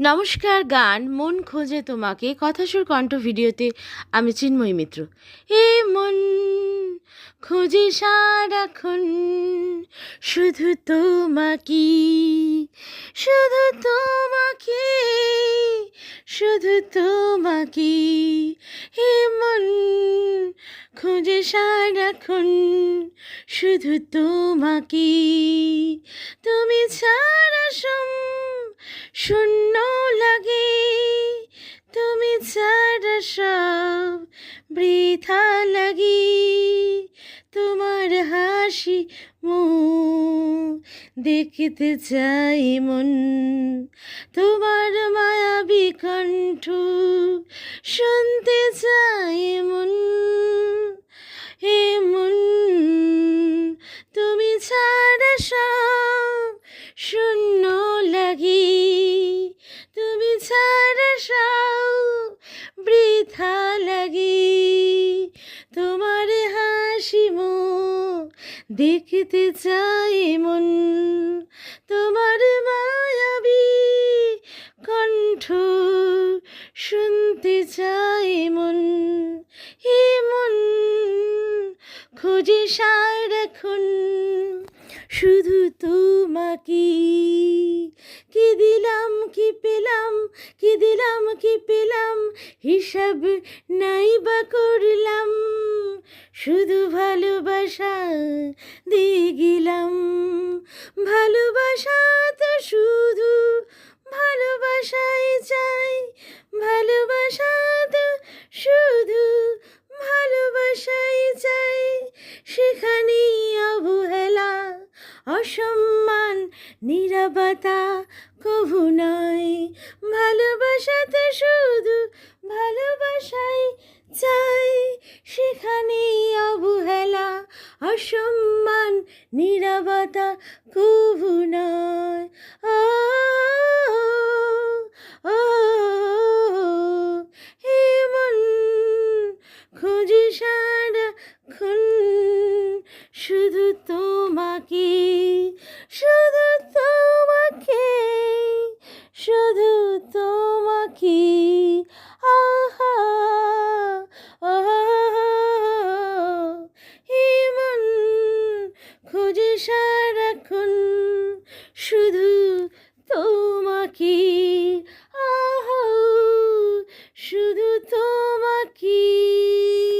নমস্কার গান, মন খোঁজে তোমাকে কথাসুর কণ্ঠ ভিডিওতে আমি চিন্ময়ী মিত্র। এ মন খোঁজে সারাক্ষণ, শুধু তোমাকে শুধু তোমাকে শুধু তোমাকে। হে মন খোঁজে সারাক্ষণ, শুধু তোমাকে। বৃথা লাগি তোমার হাসি মুখ দেখতে চাই মন। তোমার মায়াবী কণ্ঠ শুনতে চাই মন। দেখতে চাই মন তোমার মায়াবী কণ্ঠ, শুনতে চাই মন। হে মন, খোঁজে সারাক্ষণ শুধু তোমাকে। কি দিলাম, কি পেলাম, কি দিলাম, কি পেলাম, হিসাব নাই বা করলাম। শুধু ভালোবাসা দিয়ে গেলাম ভালোবাসা তো শুধু ভালোবাসাই চাই। ভালোবাসা তো শুধু ভালোবাসাই চাই। সেখানেই অবহেলা, অসম্মান নিরবতা কভু নয় ভালোবাসা তো শুধু সম্মান নিরাবাতা কুভু নয়। এখন শুধু তোমাকে